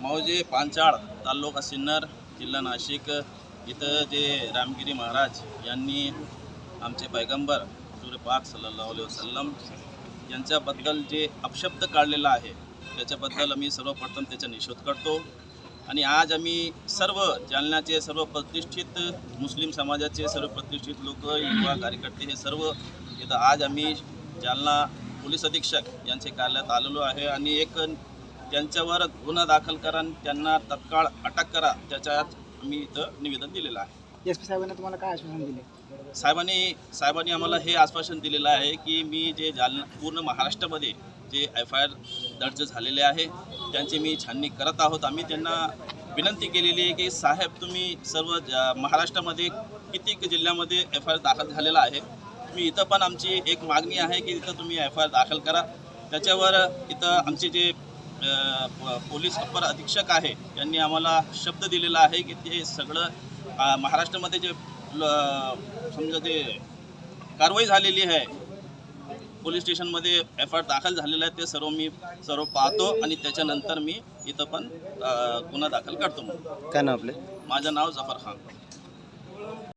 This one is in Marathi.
मौजे पांचाळ तालुका सिन्नर जिल्हा नाशिक. इथं जे रामगिरी महाराज यांनी आमचे पैगंबर सूर्यपाक सल्ला वसलम यांच्याबद्दल जे अपशब्द काढलेला आहे त्याच्याबद्दल आम्ही सर्वप्रथम त्याचा निषेध करतो. आणि आज आम्ही सर्व जालन्याचे सर्व प्रतिष्ठित मुस्लिम समाजाचे सर्व प्रतिष्ठित लोक युवा कार्यकर्ते हे सर्व इथं आज आम्ही जालना पोलीस अधीक्षक यांचे कार्यालयात आलेलो आहे. आणि एक त्यांच्यावर गुन्हा दाखल करा आणि त्यांना तत्काळ अटक करा त्याच्यात आम्ही इथं निवेदन दिलेलं आहे. एस पी साहेबांनी तुम्हाला काय आश्वासन दिले? साहेबांनी साहेबांनी आम्हाला हे आश्वासन दिलेलं आहे की मी जे जालना पूर्ण महाराष्ट्रामध्ये जे एफ आय आर दर्ज झालेले आहे त्यांची मी छाननी करत आहोत. आम्ही त्यांना विनंती केलेली आहे की साहेब तुम्ही सर्व महाराष्ट्रामध्ये किती जिल्ह्यामध्ये एफ आय आर दाखल झालेला आहे. तुम्ही इथं पण आमची एक मागणी आहे की इथं तुम्ही एफ आय आर दाखल करा. त्याच्यावर इथं आमचे जे पोलीस अप्पर अधीक्षक आहे. त्यांनी आम्हाला शब्द दिलेला आहे की ते सगळं महाराष्ट्रामध्ये जे समजा ते कारवाई झालेली आहे पोलीस स्टेशनमध्ये एफ आय आर दाखल झालेलं आहे ते सर्व मी सर्व पाहतो आणि त्याच्यानंतर मी इथं पण गुन्हा दाखल करतो काय नाव आपले? माझं नाव जफर खान.